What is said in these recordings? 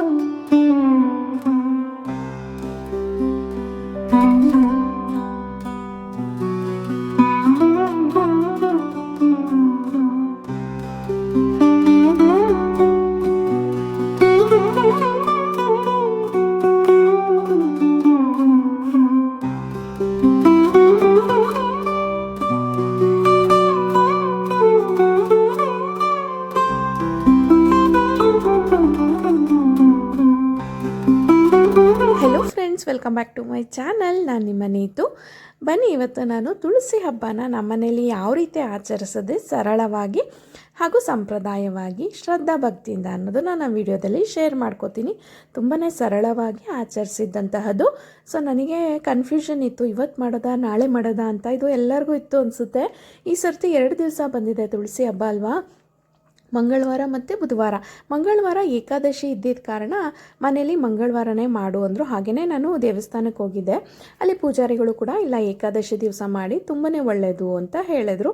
Hello friends welcome back to my channel. ನಾನು ನಿಮ್ಮ ನೀತು. ಬನ್ನಿ, ಇವತ್ತು ನಾನು ತುಳಸಿ ಹಬ್ಬನ ನಮ್ಮನೇಲಿ ಯಾವ ರೀತಿ ಆಚರಿಸದೆ ಸರಳವಾಗಿ ಹಾಗೂ ಸಂಪ್ರದಾಯವಾಗಿ ಶ್ರದ್ಧಾ ಭಕ್ತಿಯಿಂದ ಅನ್ನೋದು ನಾನು ವಿಡಿಯೋದಲ್ಲಿ ಶೇರ್ ಮಾಡ್ಕೋತೀನಿ. ತುಂಬಾ ಸರಳವಾಗಿ ಆಚರಿಸಿದ್ದಂತಹದ್ದು. ಸೊ ನನಗೆ ಕನ್ಫ್ಯೂಷನ್ ಇತ್ತು. ಇವತ್ತು ಮಾಡೋದಾ, ನಾಳೆ ಮಾಡೋದಾ ಅಂತ ಇದು ಎಲ್ಲರಿಗೂ ಇತ್ತು ಅನಿಸುತ್ತೆ. ಈ ಸರ್ತಿ ಎರಡು ದಿವಸ ಬಂದಿದೆ ತುಳಸಿ ಹಬ್ಬ ಅಲ್ವಾ? ಮಂಗಳವಾರ ಮತ್ತು ಬುಧವಾರ. ಮಂಗಳವಾರ ಏಕಾದಶಿ ಇದ್ದಿದ್ದ ಕಾರಣ ಮನೇಲಿ ಮಂಗಳವಾರನೇ ಮಾಡು ಅಂದರು. ಹಾಗೆಯೇ ನಾನು ದೇವಸ್ಥಾನಕ್ಕೆ ಹೋಗಿದ್ದೆ. ಅಲ್ಲಿ ಪೂಜಾರಿಗಳು ಕೂಡ, ಇಲ್ಲ, ಏಕಾದಶಿ ದಿವಸ ಮಾಡಿ ತುಂಬಾ ಒಳ್ಳೆಯದು ಅಂತ ಹೇಳಿದರು.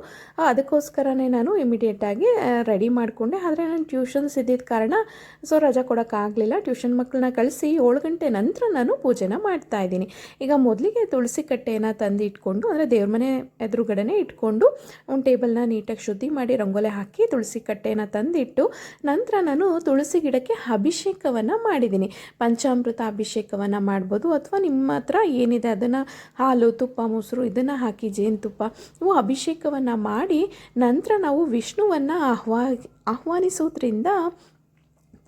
ಅದಕ್ಕೋಸ್ಕರನೇ ನಾನು ಇಮಿಡಿಯೇಟಾಗಿ ರೆಡಿ ಮಾಡಿಕೊಂಡೆ. ಆದರೆ ನಾನು ಟ್ಯೂಷನ್ಸ್ ಇದ್ದಿದ್ದ ಕಾರಣ ಸೊ ರಜಾ ಕೊಡೋಕ್ಕಾಗಲಿಲ್ಲ ಟ್ಯೂಷನ್ ಮಕ್ಕಳನ್ನ ಕಳಿಸಿ ಏಳು ಗಂಟೆ ನಂತರ ನಾನು ಪೂಜೆನ ಮಾಡ್ತಾ ಇದ್ದೀನಿ. ಈಗ ಮೊದಲಿಗೆ ತುಳಸಿ ಕಟ್ಟೆಯನ್ನು ತಂದು ಇಟ್ಕೊಂಡು, ಅಂದರೆ ದೇವ್ರ ಮನೆ ಎದುರುಗಡೆನೇ ಇಟ್ಕೊಂಡು, ಒಂದು ಟೇಬಲ್ನ ನೀಟಾಗಿ ಶುದ್ಧಿ ಮಾಡಿ, ರಂಗೋಲೆ ಹಾಕಿ ತುಳಸಿ ಕಟ್ಟೆನ ತಂದಿಟ್ಟು ನಂತರ ನಾನು ತುಳಸಿ ಗಿಡಕ್ಕೆ ಅಭಿಷೇಕವನ್ನು ಮಾಡಿದ್ದೀನಿ. ಪಂಚಾಮೃತ ಅಭಿಷೇಕವನ್ನು ಮಾಡ್ಬೋದು ಅಥವಾ ನಿಮ್ಮ ಹತ್ರ ಏನಿದೆ ಅದನ್ನು ಹಾಲು, ತುಪ್ಪ, ಮೊಸರು ಇದನ್ನು ಹಾಕಿ, ಜೇನುತುಪ್ಪ ಇವು ಅಭಿಷೇಕವನ್ನು ಮಾಡಿ ನಂತರ ನಾವು ವಿಷ್ಣುವನ್ನು ಆಹ್ವಾ, ಆಹ್ವಾನಿಸೋದ್ರಿಂದ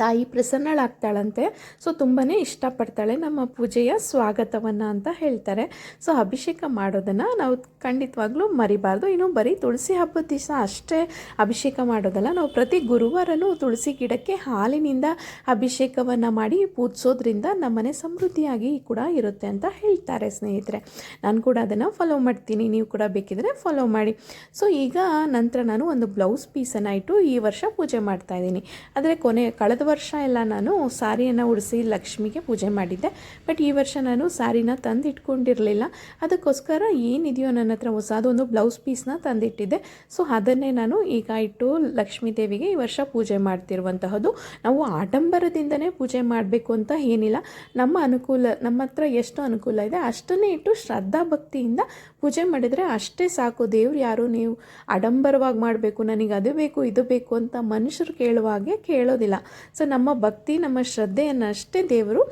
ತಾಯಿ ಪ್ರಸನ್ನಳಾಗ್ತಾಳಂತೆ. ಸೊ ತುಂಬಾ ಇಷ್ಟಪಡ್ತಾಳೆ ನಮ್ಮ ಪೂಜೆಯ ಸ್ವಾಗತವನ್ನು ಅಂತ ಹೇಳ್ತಾರೆ. ಸೊ ಅಭಿಷೇಕ ಮಾಡೋದನ್ನು ನಾವು ಖಂಡಿತವಾಗ್ಲೂ ಮರಿಬಾರ್ದು. ಇನ್ನು ಬರೀ ತುಳಸಿ ಹಬ್ಬದ ದಿವಸ ಅಷ್ಟೇ ಅಭಿಷೇಕ ಮಾಡೋದಲ್ಲ. ನಾವು ಪ್ರತಿ ಗುರುವಾರನೂ ತುಳಸಿ ಗಿಡಕ್ಕೆ ಹಾಲಿನಿಂದ ಅಭಿಷೇಕವನ್ನು ಮಾಡಿ ಪೂಜಿಸೋದ್ರಿಂದ ನಮ್ಮನೆ ಸಮೃದ್ಧಿಯಾಗಿ ಕೂಡ ಇರುತ್ತೆ ಅಂತ ಹೇಳ್ತಾರೆ ಸ್ನೇಹಿತರೆ. ನಾನು ಕೂಡ ಅದನ್ನು ಫಾಲೋ ಮಾಡ್ತೀನಿ. ನೀವು ಕೂಡ ಬೇಕಿದ್ರೆ ಫಾಲೋ ಮಾಡಿ. ಸೊ ಈಗ ನಂತರ ನಾನು ಒಂದು ಬ್ಲೌಸ್ ಪೀಸನ್ನು ಇಟ್ಟು ಈ ವರ್ಷ ಪೂಜೆ ಮಾಡ್ತಾ ಇದ್ದೀನಿ. ಆದರೆ ಕೊನೆ, ಕಳೆದ ವರ್ಷ ಎಲ್ಲ ನಾನು ಸಾರಿಯನ್ನು ಉಡಿಸಿ ಲಕ್ಷ್ಮಿಗೆ ಪೂಜೆ ಮಾಡಿದ್ದೆ. ಬಟ್ ಈ ವರ್ಷ ನಾನು ಸಾರಿನ ತಂದು ಇಟ್ಕೊಂಡಿರಲಿಲ್ಲ ಅದಕ್ಕೋಸ್ಕರ ಏನಿದೆಯೋ ನನ್ನ ಹತ್ರ ಹೊಸದೊಂದು ಬ್ಲೌಸ್ ಪೀಸ್ನ ತಂದಿಟ್ಟಿದ್ದೆ. ಸೊ ಅದನ್ನೇ ನಾನು ಈಗ ಇಟ್ಟು ಲಕ್ಷ್ಮೀ ದೇವಿಗೆ ಈ ವರ್ಷ ಪೂಜೆ ಮಾಡ್ತಿರುವಂತಹದ್ದು. ನಾವು ಆಡಂಬರದಿಂದನೇ ಪೂಜೆ ಮಾಡಬೇಕು ಅಂತ ಏನಿಲ್ಲ. ನಮ್ಮ ಅನುಕೂಲ, ನಮ್ಮ ಹತ್ರ ಎಷ್ಟು ಅನುಕೂಲ ಇದೆ ಅಷ್ಟನ್ನೇ ಇಟ್ಟು ಶ್ರದ್ಧಾ ಭಕ್ತಿಯಿಂದ ಪೂಜೆ ಮಾಡಿದರೆ ಅಷ್ಟೇ ಸಾಕು. ದೇವ್ರು ಯಾರು ನೀವು ಆಡಂಬರವಾಗಿ ಮಾಡಬೇಕು, ನನಗೆ ಅದು ಬೇಕು, ಇದು ಬೇಕು ಅಂತ ಮನುಷ್ಯರು ಕೇಳುವ ಹಾಗೆ ಕೇಳೋದಿಲ್ಲ. ಸೊ ನಮ್ಮ ಭಕ್ತಿ, ನಮ್ಮ ಶ್ರದ್ಧೆಯನ್ನು ಅಷ್ಟೇ ದೇವರು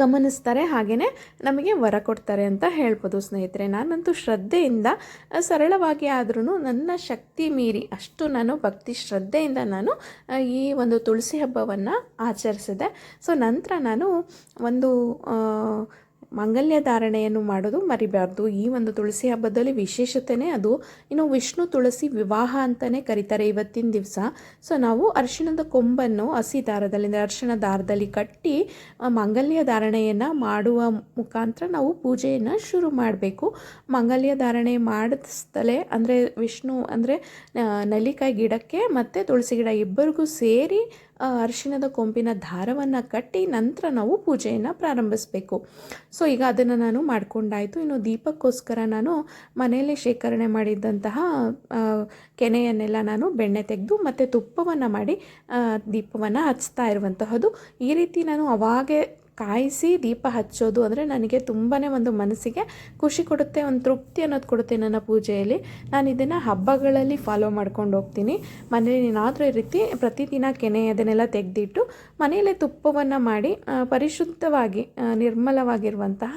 ಗಮನಿಸ್ತಾರೆ. ಹಾಗೆಯೇ ನಮಗೆ ವರ ಕೊಡ್ತಾರೆ ಅಂತ ಹೇಳ್ಬೋದು ಸ್ನೇಹಿತರೆ. ನಾನಂತೂ ಶ್ರದ್ಧೆಯಿಂದ, ಸರಳವಾಗಿ ಆದ್ರೂ ನನ್ನ ಶಕ್ತಿ ಮೀರಿ ಅಷ್ಟು ನಾನು ಭಕ್ತಿ, ಶ್ರದ್ಧೆಯಿಂದ ನಾನು ಈ ಒಂದು ತುಳಸಿ ಹಬ್ಬವನ್ನು ಆಚರಿಸಿದೆ. ಸೊ ನಂತರ ನಾನು ಒಂದು ಮಾಂಗಲ್ಯ ಧಾರಣೆಯನ್ನು ಮಾಡೋದು ಮರಿಬಾರ್ದು. ಈ ಒಂದು ತುಳಸಿ ಹಬ್ಬದಲ್ಲಿ ವಿಶೇಷತೆನೇ ಅದು. ಇನ್ನು ವಿಷ್ಣು ತುಳಸಿ ವಿವಾಹ ಅಂತಲೇ ಕರೀತಾರೆ ಇವತ್ತಿನ ದಿವಸ. ಸೊ ನಾವು ಅರಿಶಿಣದ ಕೊಂಬನ್ನು ಹಸಿ ದಾರದಲ್ಲಿ, ಅಂದರೆ ಅರಿಶಿಣ ದಾರದಲ್ಲಿ ಕಟ್ಟಿ ಮಾಂಗಲ್ಯ ಧಾರಣೆಯನ್ನು ಮಾಡುವ ಮುಖಾಂತರ ನಾವು ಪೂಜೆಯನ್ನು ಶುರು ಮಾಡಬೇಕು. ಮಾಂಗಲ್ಯ ಧಾರಣೆ ಮಾಡಿಸ್ತಲೇ ಅಂದರೆ ವಿಷ್ಣು, ಅಂದರೆ ನೆಲ್ಲಿಕಾಯಿ ಗಿಡಕ್ಕೆ ಮತ್ತು ತುಳಸಿ ಗಿಡ ಇಬ್ಬರಿಗೂ ಸೇರಿ ಅರಿಶಿಣದ ಕೊಂಬಿನ ದಾರವನ್ನು ಕಟ್ಟಿ ನಂತರ ನಾವು ಪೂಜೆಯನ್ನು ಪ್ರಾರಂಭಿಸಬೇಕು. ಸೊ ಈಗ ಅದನ್ನು ನಾನು ಮಾಡ್ಕೊಂಡಾಯಿತು. ಇನ್ನು ದೀಪಕ್ಕೋಸ್ಕರ ನಾನು ಮನೆಯಲ್ಲೇ ಶೇಖರಣೆ ಮಾಡಿದ್ದಂತಹ ಕೆನೆಯನ್ನೆಲ್ಲ ನಾನು ಬೆಣ್ಣೆ ತೆಗೆದು ಮತ್ತು ತುಪ್ಪವನ್ನು ಮಾಡಿ ದೀಪವನ್ನು ಹಚ್ತಾ ಇರುವಂತಹದ್ದು. ಈ ರೀತಿ ನಾನು ಅವಾಗೇ ಕಾಯಿಸಿ ದೀಪ ಹಚ್ಚೋದು ಅಂದರೆ ನನಗೆ ತುಂಬಾ ಒಂದು ಮನಸ್ಸಿಗೆ ಖುಷಿ ಕೊಡುತ್ತೆ, ಒಂದು ತೃಪ್ತಿ ಅನ್ನೋದು ಕೊಡುತ್ತೆ ನನ್ನ ಪೂಜೆಯಲ್ಲಿ. ನಾನು ಇದನ್ನು ಹಬ್ಬಗಳಲ್ಲಿ ಫಾಲೋ ಮಾಡ್ಕೊಂಡು ಹೋಗ್ತೀನಿ. ಮನೇಲಿ ನೀನಾದರೂ ಈ ರೀತಿ ಪ್ರತಿದಿನ ಕೆನೆ ಅದನ್ನೆಲ್ಲ ತೆಗೆದಿಟ್ಟು ಮನೆಯಲ್ಲೇ ತುಪ್ಪವನ್ನು ಮಾಡಿ ಪರಿಶುದ್ಧವಾಗಿ ನಿರ್ಮಲವಾಗಿರುವಂತಹ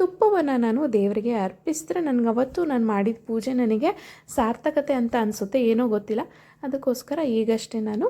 ತುಪ್ಪವನ್ನು ನಾನು ದೇವರಿಗೆ ಅರ್ಪಿಸಿದ್ರೆ ನನಗೆ ಅವತ್ತು ನಾನು ಮಾಡಿದ ಪೂಜೆ ನನಗೆ ಸಾರ್ಥಕತೆ ಅಂತ ಅನಿಸುತ್ತೆ, ಏನೋ ಗೊತ್ತಿಲ್ಲ. ಅದಕ್ಕೋಸ್ಕರ ಈಗಷ್ಟೇ ನಾನು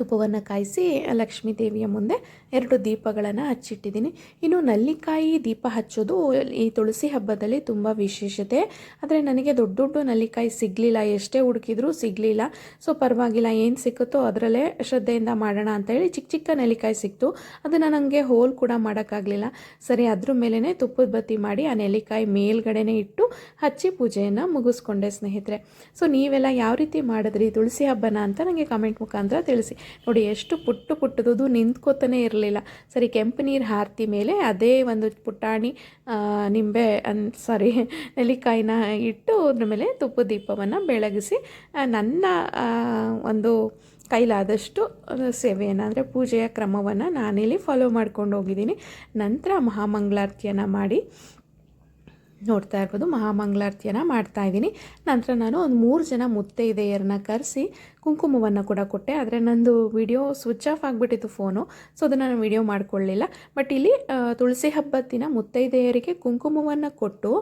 ತುಪ್ಪವನ್ನು ಕಾಯಿಸಿ ಲಕ್ಷ್ಮೀ ದೇವಿಯ ಮುಂದೆ ಎರಡು ದೀಪಗಳನ್ನು ಹಚ್ಚಿಟ್ಟಿದ್ದೀನಿ. ಇನ್ನು ನಲ್ಲಿಕಾಯಿ ದೀಪ ಹಚ್ಚೋದು ಈ ತುಳಸಿ ಹಬ್ಬದಲ್ಲಿ ತುಂಬ ವಿಶೇಷತೆ. ಆದರೆ ನನಗೆ ದೊಡ್ಡ ದೊಡ್ಡ ನಲ್ಲಿಕಾಯಿ ಸಿಗಲಿಲ್ಲ, ಎಷ್ಟೇ ಹುಡುಕಿದ್ರೂ ಸಿಗಲಿಲ್ಲ. ಸೊ ಪರವಾಗಿಲ್ಲ, ಏನು ಸಿಕ್ಕುತ್ತೋ ಅದರಲ್ಲೇ ಶ್ರದ್ಧೆಯಿಂದ ಮಾಡೋಣ ಅಂತೇಳಿ ಚಿಕ್ಕ ಚಿಕ್ಕ ನೆಲ್ಲಿಕಾಯಿ ಸಿಕ್ತು. ಅದನ್ನು ನನಗೆ ಹೋಲ್ ಕೂಡ ಮಾಡೋಕ್ಕಾಗಲಿಲ್ಲ. ಸರಿ, ಅದ್ರ ಮೇಲೇ ತುಪ್ಪದ ಬತ್ತಿ ಮಾಡಿ ಆ ನೆಲ್ಲಿಕಾಯಿ ಮೇಲ್ಗಡೆನೇ ಇಟ್ಟು ಹಚ್ಚಿ ಪೂಜೆಯನ್ನು ಮುಗಿಸ್ಕೊಂಡೆ ಸ್ನೇಹಿತರೆ. ಸೊ ನೀವೆಲ್ಲ ಯಾವ ರೀತಿ ಮಾಡಿದ್ರಿ, ತುಳಸಿ ಹಬ್ಬನ ಅಂತ ನನಗೆ ಕಮೆಂಟ್ ಮುಖಾಂತರ ತಿಳಿಸಿ. ನೋಡಿ, ಎಷ್ಟು ಪುಟ್ಟು ಪುಟ್ಟದು ನಿಂತ್ಕೋತಾನೆ ಇರಲಿಲ್ಲ. ಸರಿ, ಕೆಂಪು ನೀರು ಹಾರ್ತಿ ಮೇಲೆ ಅದೇ ಒಂದು ಪುಟಾಣಿ ನಿಂಬೆ ಅನ್ ಸಾರಿ ನೆಲ್ಲಿಕಾಯಿನ ಇಟ್ಟು ಅದ್ರ ಮೇಲೆ ತುಪ್ಪ ದೀಪವನ್ನು ಬೆಳಗಿಸಿ ನನ್ನ ಒಂದು ಕೈಲಾದಷ್ಟು ಸೇವೆಯನ್ನು ಅಂದರೆ ಪೂಜೆಯ ಕ್ರಮವನ್ನು ನಾನಿಲ್ಲಿ ಫಾಲೋ ಮಾಡ್ಕೊಂಡು ಹೋಗಿದ್ದೀನಿ. ನಂತರ ಮಹಾಮಂಗಳಾರತಿಯನ್ನು ಮಾಡಿ ನೋಡ್ತಾ ಇರ್ಬೋದು. ಮಹಾಮಂಗಳಾರತಿಯನ್ನು ಮಾಡ್ತಾ ಇದ್ದೀನಿ. ನಂತರ ನಾನು ಒಂದು ಮೂರು ಜನ ಮುತ್ತೈದೆಯರನ್ನ ಕರೆಸಿ ಕುಂಕುಮವನ್ನು ಕೂಡ ಕೊಟ್ಟೆ. ಆದರೆ ನಂದು ವಿಡಿಯೋ ಸ್ವಿಚ್ ಆಫ್ ಆಗಿಬಿಟ್ಟಿತ್ತು ಫೋನು, ಸೊ ಅದನ್ನು ನಾನು ವಿಡಿಯೋ ಮಾಡಿಕೊಳ್ಳಿಲ್ಲ. ಬಟ್ ಇಲ್ಲಿ ತುಳಸಿ ಹಬ್ಬದ ದಿನ ಮುತ್ತೈದೆಯರಿಗೆ ಕುಂಕುಮವನ್ನು ಕೊಟ್ಟು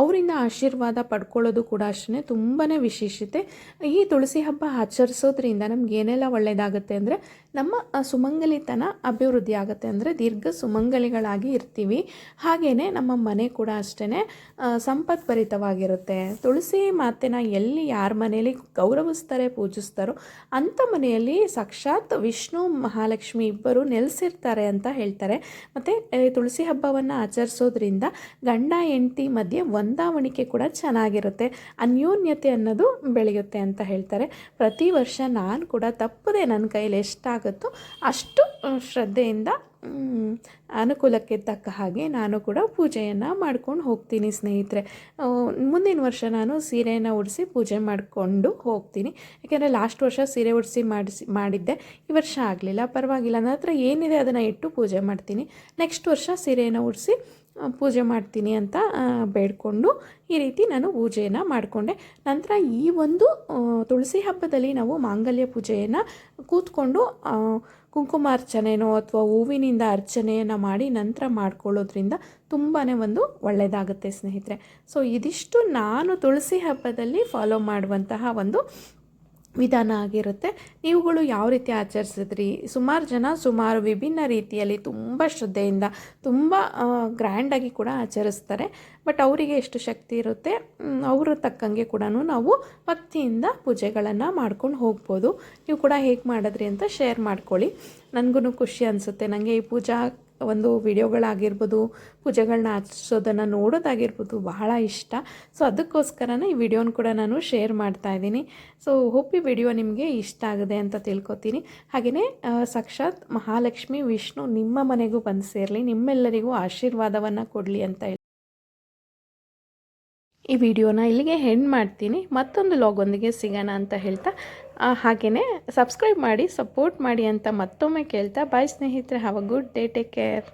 ಅವರಿಂದ ಆಶೀರ್ವಾದ ಪಡ್ಕೊಳ್ಳೋದು ಕೂಡ ಅಷ್ಟೇ ತುಂಬಾ ವಿಶೇಷತೆ. ಈ ತುಳಸಿ ಹಬ್ಬ ಆಚರಿಸೋದ್ರಿಂದ ನಮ್ಗೆ ಏನೆಲ್ಲ ಒಳ್ಳೆಯದಾಗುತ್ತೆ ಅಂದರೆ, ನಮ್ಮ ಸುಮಂಗಲಿತನ ಅಭಿವೃದ್ಧಿ ಆಗುತ್ತೆ ಅಂದರೆ ದೀರ್ಘ ಸುಮಂಗಲಿಗಳಾಗಿ ಇರ್ತೀವಿ. ಹಾಗೆಯೇ ನಮ್ಮ ಮನೆ ಕೂಡ ಅಷ್ಟೇ ಸಂಪತ್ಭರಿತವಾಗಿರುತ್ತೆ. ತುಳಸಿ ಮಾತೆನ ಎಲ್ಲಿ ಯಾರ ಮನೆಯಲ್ಲಿ ಗೌರವಿಸ್ತಾರೆ, ಪೂಜಿಸ್ತಾರೋ ಅಂಥ ಮನೆಯಲ್ಲಿ ಸಾಕ್ಷಾತ್ ವಿಷ್ಣು, ಮಹಾಲಕ್ಷ್ಮಿ ಇಬ್ಬರು ನೆಲೆಸಿರ್ತಾರೆ ಅಂತ ಹೇಳ್ತಾರೆ. ಮತ್ತು ತುಳಸಿ ಹಬ್ಬವನ್ನು ಆಚರಿಸೋದ್ರಿಂದ ಗಂಡ, ಹೆಂಡತಿ ಮಧ್ಯೆ ಹೊಂದಾವಣಿಕೆ ಕೂಡ ಚೆನ್ನಾಗಿರುತ್ತೆ. ಅನ್ಯೋನ್ಯತೆ ಅನ್ನೋದು ಬೆಳೆಯುತ್ತೆ ಅಂತ ಹೇಳ್ತಾರೆ. ಪ್ರತಿ ವರ್ಷ ನಾನು ಕೂಡ ತಪ್ಪದೆ ನನ್ನ ಕೈಯಲ್ಲಿ ಎಷ್ಟಾಗುತ್ತೋ ಅಷ್ಟು ಶ್ರದ್ಧೆಯಿಂದ ಅನುಕೂಲಕ್ಕೆ ತಕ್ಕ ಹಾಗೆ ನಾನು ಕೂಡ ಪೂಜೆಯನ್ನು ಮಾಡ್ಕೊಂಡು ಹೋಗ್ತೀನಿ ಸ್ನೇಹಿತರೆ. ಮುಂದಿನ ವರ್ಷ ನಾನು ಸೀರೆಯನ್ನು ಉಡಿಸಿ ಪೂಜೆ ಮಾಡಿಕೊಂಡು ಹೋಗ್ತೀನಿ. ಯಾಕೆಂದರೆ ಲಾಸ್ಟ್ ವರ್ಷ ಸೀರೆ ಉಡಿಸಿ ಮಾಡಿಸಿ, ಮಾಡಿದ್ದೆ. ಈ ವರ್ಷ ಆಗಲಿಲ್ಲ, ಪರವಾಗಿಲ್ಲ. ನನ್ನ ಹತ್ರ ಏನಿದೆ ಅದನ್ನು ಇಟ್ಟು ಪೂಜೆ ಮಾಡ್ತೀನಿ. ನೆಕ್ಸ್ಟ್ ವರ್ಷ ಸೀರೆಯನ್ನು ಉಡಿಸಿ ಪೂಜೆ ಮಾಡ್ತೀನಿ ಅಂತ ಬೇಡ್ಕೊಂಡು ಈ ರೀತಿ ನಾನು ಪೂಜೆಯನ್ನು ಮಾಡಿಕೊಂಡೆ. ನಂತರ ಈ ಒಂದು ತುಳಸಿ ಹಬ್ಬದಲ್ಲಿ ನಾವು ಮಾಂಗಲ್ಯ ಪೂಜೆಯನ್ನು ಕೂತ್ಕೊಂಡು ಕುಂಕುಮಾರ್ಚನೆನೋ ಅಥವಾ ಹೂವಿನಿಂದ ಅರ್ಚನೆಯನ್ನು ಮಾಡಿ ನಂತರ ಮಾಡ್ಕೊಳ್ಳೋದ್ರಿಂದ ತುಂಬಾ ಒಂದು ಒಳ್ಳೆಯದಾಗುತ್ತೆ ಸ್ನೇಹಿತರೆ. ಸೊ ಇದಿಷ್ಟು ನಾನು ತುಳಸಿ ಹಬ್ಬದಲ್ಲಿ ಫಾಲೋ ಮಾಡುವಂತಹ ಒಂದು ವಿಧಾನ ಆಗಿರುತ್ತೆ. ನೀವುಗಳು ಯಾವ ರೀತಿ ಆಚರಿಸಿದ್ರಿ? ಸುಮಾರು ಜನ ಸುಮಾರು ವಿಭಿನ್ನ ರೀತಿಯಲ್ಲಿ ತುಂಬ ಶ್ರದ್ಧೆಯಿಂದ, ತುಂಬ ಗ್ರ್ಯಾಂಡಾಗಿ ಕೂಡ ಆಚರಿಸ್ತಾರೆ. ಬಟ್ ಅವರಿಗೆ ಎಷ್ಟು ಶಕ್ತಿ ಇರುತ್ತೆ? ಅವರ ತಕ್ಕಂಗೆ ಕೂಡ ನಾವು ಭಕ್ತಿಯಿಂದ ಪೂಜೆಗಳನ್ನು ಮಾಡ್ಕೊಂಡು ಹೋಗ್ಬೋದು. ನೀವು ಕೂಡ ಹೇಗೆ ಮಾಡಿದ್ರಿ ಅಂತ ಶೇರ್ ಮಾಡ್ಕೊಳ್ಳಿ. ನನಗೂ ಖುಷಿ ಅನಿಸುತ್ತೆ. ನನಗೆ ಈ ಪೂಜಾ ಒಂದು ವಿಡಿಯೋಗಳಾಗಿರ್ಬೋದು, ಪೂಜೆಗಳನ್ನ ಆಚರಿಸೋದನ್ನು ನೋಡೋದಾಗಿರ್ಬೋದು ಬಹಳ ಇಷ್ಟ. ಸೊ ಅದಕ್ಕೋಸ್ಕರನೇ ಈ ವಿಡಿಯೋನ ಕೂಡ ನಾನು ಶೇರ್ ಮಾಡ್ತಾ ಇದ್ದೀನಿ. ಸೊ ಹೋಪ್ ಈ ವಿಡಿಯೋ ನಿಮಗೆ ಇಷ್ಟ ಆಗಿದೆ ಅಂತ ತಿಳ್ಕೊತೀನಿ. ಹಾಗೆಯೇ ಸಾಕ್ಷಾತ್ ಮಹಾಲಕ್ಷ್ಮಿ, ವಿಷ್ಣು ನಿಮ್ಮ ಮನೆಗೂ ಬಂದು ಸೇರಲಿ, ನಿಮ್ಮೆಲ್ಲರಿಗೂ ಆಶೀರ್ವಾದವನ್ನು ಕೊಡಲಿ ಅಂತ ಹೇಳಿ. ಈ ವಿಡಿಯೋನ ಇಲ್ಲಿಗೆ ಹೆಣ್ಣು ಮಾಡ್ತೀನಿ. ಮತ್ತೊಂದು ಲಾಗೊಂದಿಗೆ ಸಿಗೋಣ ಅಂತ ಹೇಳ್ತಾ ಹಾಗೆಯೇ ಸಬ್ಸ್ಕ್ರೈಬ್ ಮಾಡಿ ಸಪೋರ್ಟ್ ಮಾಡಿ ಅಂತ ಮತ್ತೊಮ್ಮೆ ಕೇಳ್ತಾ ಬಾಯ್ ಸ್ನೇಹಿತರೆ have a good day take care